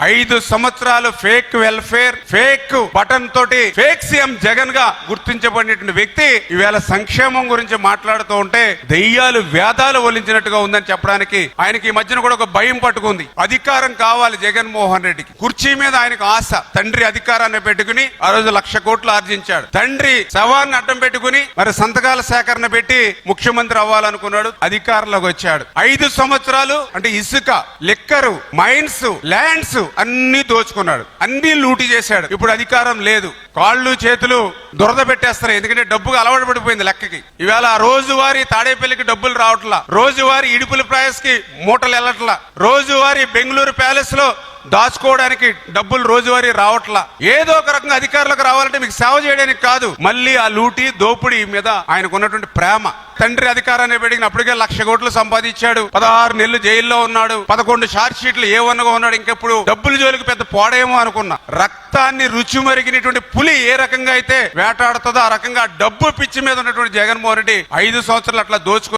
ఐదు సంవత్సరాలు fake welfare fake button తోటి ఫేక్ సీఎం జగన్గా గుర్తించబడినటువంటి వ్యక్తి ఈవేళ సంక్షేమం గురించి మాట్లాడుతూ ఉంటే దెయ్యాలు వేదాలు ఒలించినట్టుగా ఉందని చెప్పడానికి ఆయనకి ఈ మధ్యన కూడా ఒక భయం పట్టుకుంది. అధికారం కావాలి జగన్మోహన్ రెడ్డికి. కుర్చీ మీద ఆయనకు ఆశ. తండ్రి అధికారాన్ని పెట్టుకుని ఆ రోజు లక్ష కోట్లు ఆర్జించాడు. తండ్రి శవాన్ని అడ్డం పెట్టుకుని మరి సంతకాల సేకరణ పెట్టి ముఖ్యమంత్రి అవ్వాలనుకున్నాడు. అధికారంలోకి వచ్చాడు. ఐదు సంవత్సరాలు అంటే ఇసుక లిక్కరు మైన్స్ ల్యాండ్స్ అన్ని దోచుకున్నాడు అన్ని లూటి చేశాడు. ఇప్పుడు అధికారం లేదు. కాళ్ళు చేతులు దురద పెట్టేస్తారు ఎందుకంటే డబ్బుగా అలవాటు పడిపోయింది లెక్కకి. ఇవాళ రోజువారీ తాడేపల్లికి డబ్బులు రావట్లా. రోజువారి ఇడుపుల ప్రైస్కి మూటలు వెళ్ళట్లా. రోజువారి బెంగళూరు ప్యాలెస్లో దాచుకోవడానికి డబ్బులు రోజువారీ రావట్లా. ఏదో ఒక రకంగా అధికారులకు రావాలంటే మీకు సేవ చేయడానికి కాదు. మళ్ళీ ఆ లూటి దోపిడీ మీద ఆయనకు ఉన్నటువంటి ప్రేమ. తండ్రి అధికారాన్ని పెడిగిన అప్పటికే లక్ష కోట్లు సంపాదించాడు. పదహారు నెలలు జైల్లో ఉన్నాడు. పదకొండు షార్ట్ షీట్లు ఏ ఉన్నాడు. ఇంకెప్పుడు డబ్బులు జోలికి పెద్ద పోడేమో అనుకున్నా. రక్తాన్ని రుచి మరిగినటువంటి పులి ఏ రకంగా అయితే వేటాడుతుందో ఆ రకంగా డబ్బు పిచ్చి మీద ఉన్నటువంటి జగన్మోహన్ రెడ్డి ఐదు సంవత్సరాలు అట్లా దోచుకు